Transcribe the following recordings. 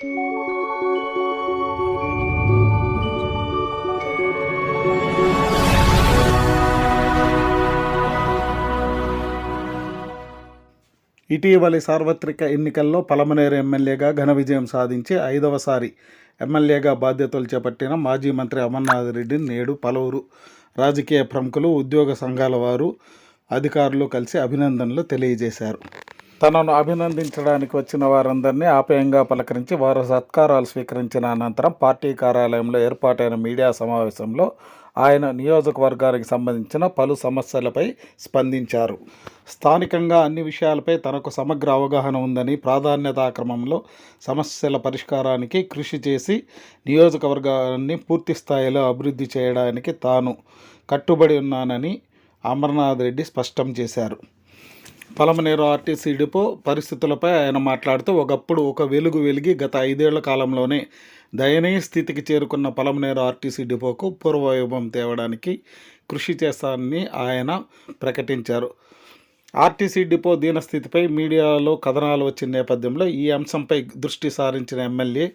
ఇటీవలి సార్వత్రిక ఎన్నికల్లో పలమనేరు ఎమ్మెల్యేగా ఘన విజయం సాధించి ఐదవసారి ఎమ్మెల్యేగా బాధ్యతలు చేపట్టిన మాజీ మంత్రి అమర్నాథ్ రెడ్డిని నేడు పలువురు రాజకీయ ప్రముఖులు ఉద్యోగ సంఘాల వారు అధికారులు కలిసి అభినందనలు తెలియజేశారు. తనను అభినందించడానికి వచ్చిన వారందరినీ ఆప్యాయంగా పలకరించి వారు సత్కారాలు స్వీకరించిన అనంతరం పార్టీ కార్యాలయంలో ఏర్పాటైన మీడియా సమావేశంలో ఆయన నియోజకవర్గానికి సంబంధించిన పలు సమస్యలపై స్పందించారు. స్థానికంగా అన్ని విషయాలపై తనకు సమగ్ర అవగాహన ఉందని ప్రాధాన్యతా క్రమంలో సమస్యల పరిష్కారానికి కృషి చేసి నియోజకవర్గాన్ని పూర్తి స్థాయిలో అభివృద్ధి చేయడానికి తాను కట్టుబడి ఉన్నానని అమర్నాథ్ రెడ్డి స్పష్టం చేశారు. పలమనేరు ఆర్టీసీ డిపో పరిస్థితులపై ఆయన మాట్లాడుతూ ఒకప్పుడు ఒక వెలుగు వెలిగి గత ఐదేళ్ళ కాలంలోనే దయనీయ స్థితికి చేరుకున్న పలమనేరు ఆర్టీసీ డిపోకు పూర్వవైభవం తేవడానికి కృషి చేస్తానని ఆయన ప్రకటించారు. ఆర్టీసీ డిపో దీనస్థితిపై మీడియాలో కథనాలు వచ్చిన నేపథ్యంలో ఈ అంశంపై దృష్టి సారించిన ఎమ్మెల్యే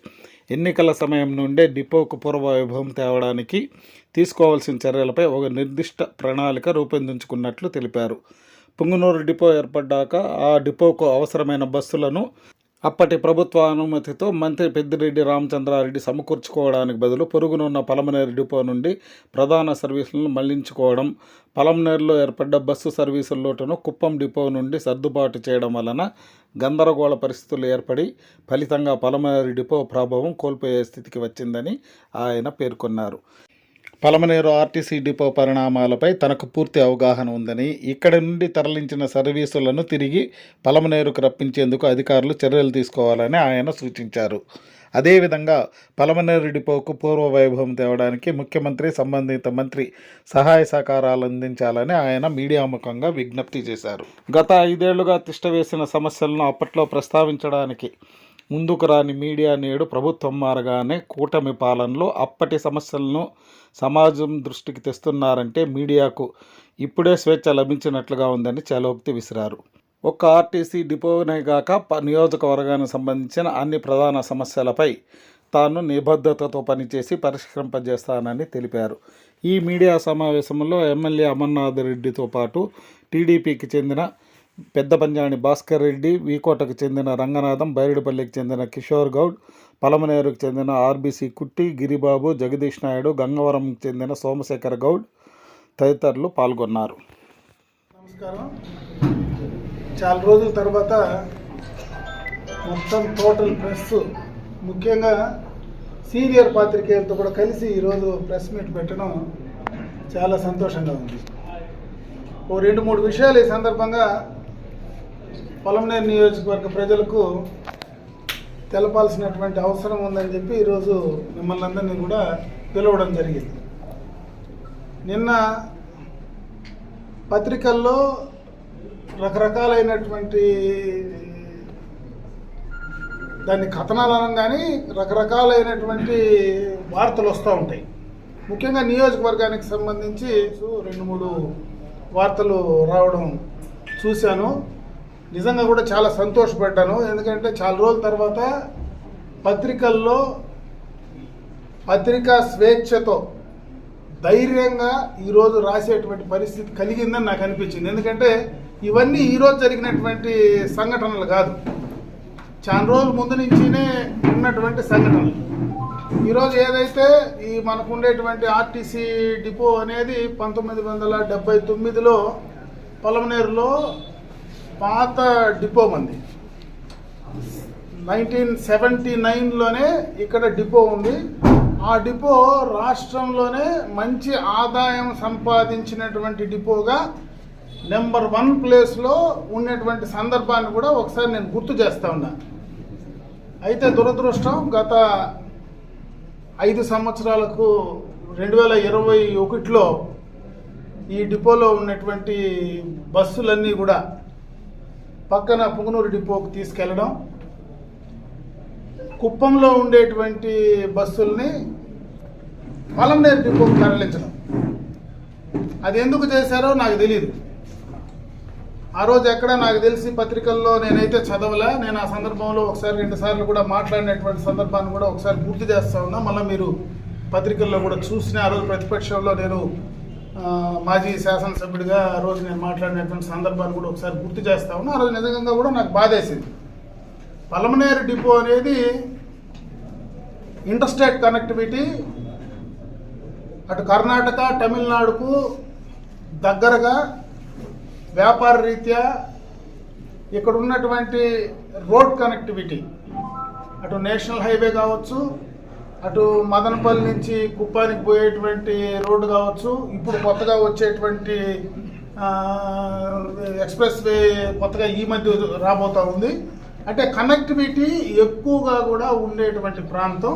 ఎన్నికల సమయం నుండే డిపోకు పూర్వవైభవం తేవడానికి తీసుకోవాల్సిన చర్యలపై ఒక నిర్దిష్ట ప్రణాళిక రూపొందించుకున్నట్లు తెలిపారు. పుంగనూరు డిపో ఏర్పడ్డాక ఆ డిపోకు అవసరమైన బస్సులను అప్పటి ప్రభుత్వ అనుమతితో మంత్రి పెద్దిరెడ్డి రామచంద్రారెడ్డి సమకూర్చుకోవడానికి బదులు పొరుగునున్న పలమనేరు డిపో నుండి ప్రధాన సర్వీసులను మళ్ళించుకోవడం పలమనేరులో ఏర్పడ్డ బస్సు సర్వీసుల లోటును కుప్పం డిపో నుండి సర్దుబాటు చేయడం వలన గందరగోళ పరిస్థితులు ఏర్పడి ఫలితంగా పలమనేరు డిపో ప్రభావం కోల్పోయే స్థితికి వచ్చిందని ఆయన పేర్కొన్నారు. పలమనేరు ఆర్టీసీ డిపో పరిణామాలపై తనకు పూర్తి అవగాహన ఉందని ఇక్కడి నుండి తరలించిన సర్వీసులను తిరిగి పలమనేరుకు రప్పించేందుకు అధికారులు చర్యలు తీసుకోవాలని ఆయన సూచించారు. అదేవిధంగా పలమనేరు డిపోకు పూర్వ వైభవం తేవడానికి ముఖ్యమంత్రి సంబంధిత మంత్రి సహాయ సహకారాలు అందించాలని ఆయన మీడియా ముఖంగా విజ్ఞప్తి చేశారు. గత ఐదేళ్ళుగా తిష్టవేసిన సమస్యలను అప్పట్లో ప్రస్తావించడానికి ముందుకు రాని మీడియా నేడు ప్రభుత్వం మారగానే కూటమి పాలనలో అప్పటి సమస్యలను సమాజం దృష్టికి తెస్తున్నారంటే మీడియాకు ఇప్పుడే స్వేచ్ఛ లభించినట్లుగా ఉందని చలోక్తి విసిరారు. ఒక్క ఆర్టీసీ డిపోనే గాక ప నియోజకవర్గానికి సంబంధించిన అన్ని ప్రధాన సమస్యలపై తాను నిబద్ధతతో పనిచేసి పరిష్కరింపజేస్తానని తెలిపారు. ఈ మీడియా సమావేశంలో ఎమ్మెల్యే అమర్నాథ్ రెడ్డితో పాటు టీడీపీకి చెందిన పెద్ద పంజాని భాస్కర్ రెడ్డి వీకోటకు చెందిన రంగనాథం బైరుడుపల్లికి చెందిన కిషోర్ గౌడ్ పలమనేరుకు చెందిన ఆర్బీసీ కుట్టి గిరిబాబు జగదీష్ నాయుడు గంగవరంకి చెందిన సోమశేఖర్ గౌడ్ తదితరులు పాల్గొన్నారు. నమస్కారం. చాలా రోజుల తర్వాత మొత్తం టోటల్ ప్రెస్ ముఖ్యంగా సీనియర్ పాత్రికేయులతో కూడా కలిసి ఈరోజు ప్రెస్ మీట్ పెట్టడం చాలా సంతోషంగా ఉంది. ఓ రెండు మూడు విషయాలు ఈ సందర్భంగా పొలంనేరు నియోజకవర్గ ప్రజలకు తెలపాల్సినటువంటి అవసరం ఉందని చెప్పి ఈరోజు మిమ్మల్ని అందరినీ కూడా పిలవడం జరిగింది. నిన్న పత్రికల్లో రకరకాలైనటువంటి దాన్ని కథనాలు అనగానే రకరకాలైనటువంటి వార్తలు వస్తూ ఉంటాయి. ముఖ్యంగా నియోజకవర్గానికి సంబంధించి రెండు మూడు వార్తలు రావడం చూశాను. నిజంగా కూడా చాలా సంతోషపడ్డాను. ఎందుకంటే చాలా రోజుల తర్వాత పత్రికల్లో పత్రికా స్వేచ్ఛతో ధైర్యంగా ఈరోజు రాసేటువంటి పరిస్థితి కలిగిందని నాకు అనిపించింది. ఎందుకంటే ఇవన్నీ ఈరోజు జరిగినటువంటి సంఘటనలు కాదు. చాలా రోజుల ముందు నుంచినే ఉన్నటువంటి సంఘటనలు. ఈరోజు ఏదైతే ఈ మనకు ఉండేటువంటి ఆర్టీసీ డిపో అనేది పంతొమ్మిది వందల డెబ్బై తొమ్మిదిలో పొలమనేరులో పాత డిపో మంది నైన్టీన్ సెవెంటీ నైన్లోనే ఇక్కడ డిపో ఉంది. ఆ డిపో రాష్ట్రంలోనే మంచి ఆదాయం సంపాదించినటువంటి డిపోగా నెంబర్ వన్ ప్లేస్లో ఉన్నటువంటి సందర్భాన్ని కూడా ఒకసారి నేను గుర్తు చేస్తా ఉన్నా. అయితే దురదృష్టం గత ఐదు సంవత్సరాలకు రెండు వేల ఇరవై ఒకటిలో ఈ డిపోలో ఉన్నటువంటి బస్సులన్నీ కూడా పక్కన పుంగనూరు డిపోకు తీసుకెళ్ళడం కుప్పంలో ఉండేటువంటి బస్సుల్ని పలంనేరు డిపోకు తరలించడం. అది ఎందుకు చేశారో నాకు తెలియదు ఆ రోజు ఎక్కడ నాకు తెలిసి పత్రికల్లో నేనైతే చదవలే నేను ఆ సందర్భంలో ఒకసారి రెండు సార్లు కూడా మాట్లాడినటువంటి సందర్భాన్ని కూడా ఒకసారి గుర్తు చేస్తా ఉన్నా. మళ్ళీ మీరు పత్రికల్లో కూడా చూసిన ఆ రోజు ప్రతిపక్షంలో నేను మాజీ శాసనసభ్యుడిగా ఆ రోజు నేను మాట్లాడినటువంటి సందర్భాన్ని కూడా ఒకసారి గుర్తు చేస్తా ఉన్నా. ఆ రోజు నిజంగా కూడా నాకు బాధేసింది. పలమనేరు డిపో అనేది ఇంటర్స్టేట్ కనెక్టివిటీ అటు కర్ణాటక తమిళనాడుకు దగ్గరగా వ్యాపార రీత్యా ఇక్కడ ఉన్నటువంటి రోడ్ కనెక్టివిటీ అటు నేషనల్ హైవే కావచ్చు అటు మదనపల్లి నుంచి కుప్పానికి పోయేటువంటి రోడ్డు కావచ్చు ఇప్పుడు కొత్తగా వచ్చేటువంటి ఎక్స్ప్రెస్ వే కొత్తగా ఈ మధ్య రాబోతూ ఉంది. అంటే కనెక్టివిటీ ఎక్కువగా కూడా ఉండేటువంటి ప్రాంతం.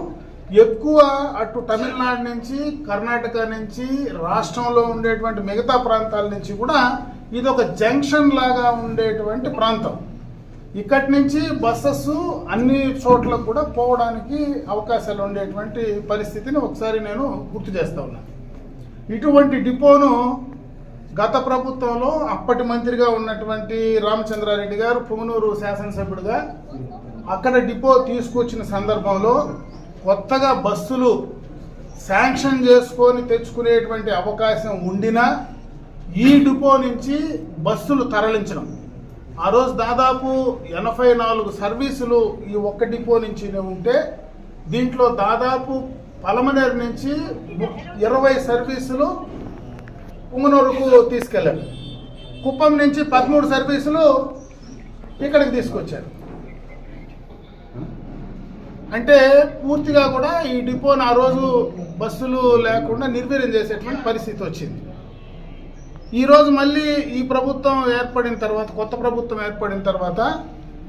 ఎక్కువ అటు తమిళనాడు నుంచి కర్ణాటక నుంచి రాష్ట్రంలో ఉండేటువంటి మిగతా ప్రాంతాల నుంచి కూడా ఇది ఒక జంక్షన్ లాగా ఉండేటువంటి ప్రాంతం. ఇక్కడి నుంచి బస్సెస్ అన్ని చోట్లకు కూడా పోవడానికి అవకాశాలు ఉండేటువంటి పరిస్థితిని ఒకసారి నేను గుర్తు చేస్తా ఉన్నాను ఇటువంటి డిపోను గత ప్రభుత్వంలో అప్పటి మంత్రిగా ఉన్నటువంటి రామచంద్రారెడ్డి గారు పుంగనూరు శాసనసభ్యుడిగా అక్కడ డిపో తీసుకొచ్చిన సందర్భంలో కొత్తగా బస్సులు శాంక్షన్ చేసుకొని తెచ్చుకునేటువంటి అవకాశం ఉండినా ఈ డిపో నుంచి బస్సులు తరలించడం. ఆ రోజు దాదాపు ఎనభై నాలుగు సర్వీసులు ఈ ఒక్క డిపో నుంచినే ఉంటే దీంట్లో దాదాపు పలమనేరు నుంచి ఇరవై సర్వీసులు పుంగనూరుకు తీసుకెళ్ళారు. కుప్పం నుంచి పదమూడు సర్వీసులు ఇక్కడికి తీసుకొచ్చారు. అంటే పూర్తిగా కూడా ఈ డిపోని ఆ రోజు బస్సులు లేకుండా నిర్వీర్యం చేసేటువంటి పరిస్థితి వచ్చింది. ఈరోజు మళ్ళీ ఈ ప్రభుత్వం ఏర్పడిన తర్వాత కొత్త ప్రభుత్వం ఏర్పడిన తర్వాత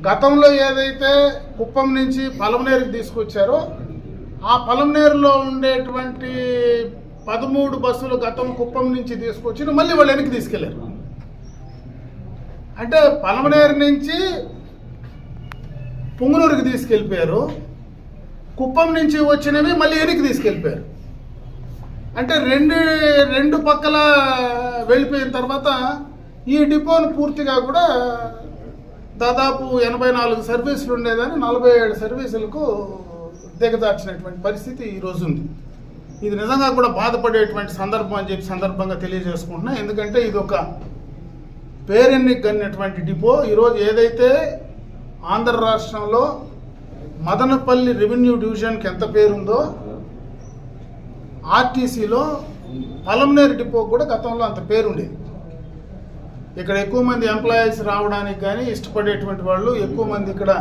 గతంలో ఏదైతే కుప్పం నుంచి పలమనేరుకి తీసుకొచ్చారో ఆ పలమనేరులో ఉండేటువంటి పదమూడు బస్సులు గతం కుప్పం నుంచి తీసుకొచ్చి మళ్ళీ వాళ్ళు వెనక్కి తీసుకెళ్ళారు. అంటే పలమనేరు నుంచి పుంగనూరుకి తీసుకెళ్ళిపోయారు. కుప్పం నుంచి వచ్చినవి మళ్ళీ వెనక్కి తీసుకెళ్ళిపోయారు. అంటే రెండు రెండు పక్కల వెళ్ళిపోయిన తర్వాత ఈ డిపోను పూర్తిగా కూడా దాదాపు ఎనభై నాలుగు సర్వీసులు ఉండేదాన్ని నలభై ఏడు సర్వీసులకు దిగదార్చినటువంటి పరిస్థితి ఈరోజు ఉంది. ఇది నిజంగా కూడా బాధపడేటువంటి సందర్భం అని చెప్పి సందర్భంగా తెలియజేసుకుంటున్నా. ఎందుకంటే ఇది ఒక పేరెన్ని కన్నటువంటి డిపో. ఈరోజు ఏదైతే ఆంధ్ర రాష్ట్రంలో మదనపల్లి రెవెన్యూ డివిజన్కి ఎంత పేరుందో ఆర్టీసీలో పలంనేరు డిపో కూడా గతంలో అంత పేరుండేది. ఇక్కడ ఎక్కువ మంది ఎంప్లాయీస్ రావడానికి కానీ ఇష్టపడేటువంటి వాళ్ళు ఎక్కువ మంది ఇక్కడ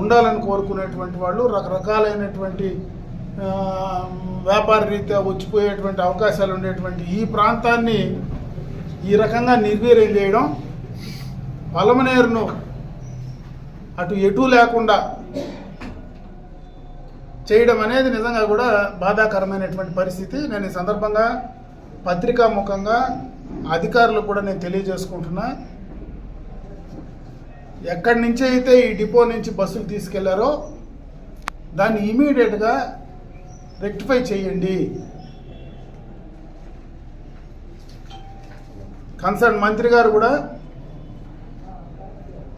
ఉండాలని కోరుకునేటువంటి వాళ్ళు రకరకాలైనటువంటి వ్యాపార రీత్యా వచ్చిపోయేటువంటి అవకాశాలు ఉండేటువంటి ఈ ప్రాంతాన్ని ఈ రకంగా నిర్వీర్యం చేయడం పలమనేరును అటు ఎటు లేకుండా చేయడం అనేది నిజంగా కూడా బాధాకరమైనటువంటి పరిస్థితి. నేను ఈ సందర్భంగా పత్రికా ముఖంగా అధికారులకు కూడా నేను తెలియజేసుకుంటున్నా. ఎక్కడి నుంచి అయితే ఈ డిపో నుంచి బస్సులు తీసుకెళ్ళారో దాన్ని ఇమీడియట్గా రెక్టిఫై చేయండి. కన్సర్న్ మంత్రి గారు కూడా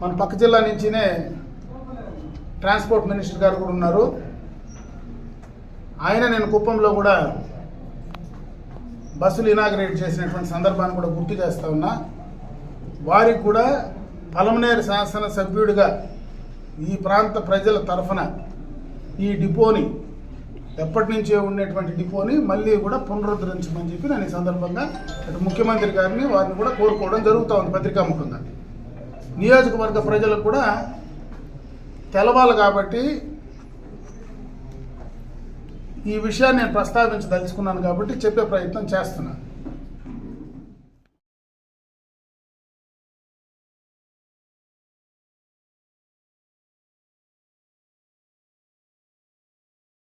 మన పక్క జిల్లా నుంచినే ట్రాన్స్పోర్ట్ మినిస్టర్ గారు కూడా ఉన్నారు. ఆయన నేను కుప్పంలో కూడా బస్సులు ఇనాగ్రేట్ చేసినటువంటి సందర్భాన్ని కూడా గుర్తు చేస్తా ఉన్నా. వారికి కూడా పలమనేరు శాసన సభ్యుడిగా ఈ ప్రాంత ప్రజల తరఫున ఈ డిపోని ఎప్పటి నుంచే ఉండేటువంటి డిపోని మళ్ళీ కూడా పునరుద్ధరించమని చెప్పి నేను ఈ సందర్భంగా అటు ముఖ్యమంత్రి గారిని వారిని కూడా కోరుకోవడం జరుగుతూ ఉంది పత్రికాముఖంగా నియోజకవర్గ ప్రజలకు కూడా తెలవాలి కాబట్టి ఈ విషయాన్ని నేను ప్రస్తావించదలుచుకున్నాను కాబట్టి చెప్పే ప్రయత్నం చేస్తున్నాను.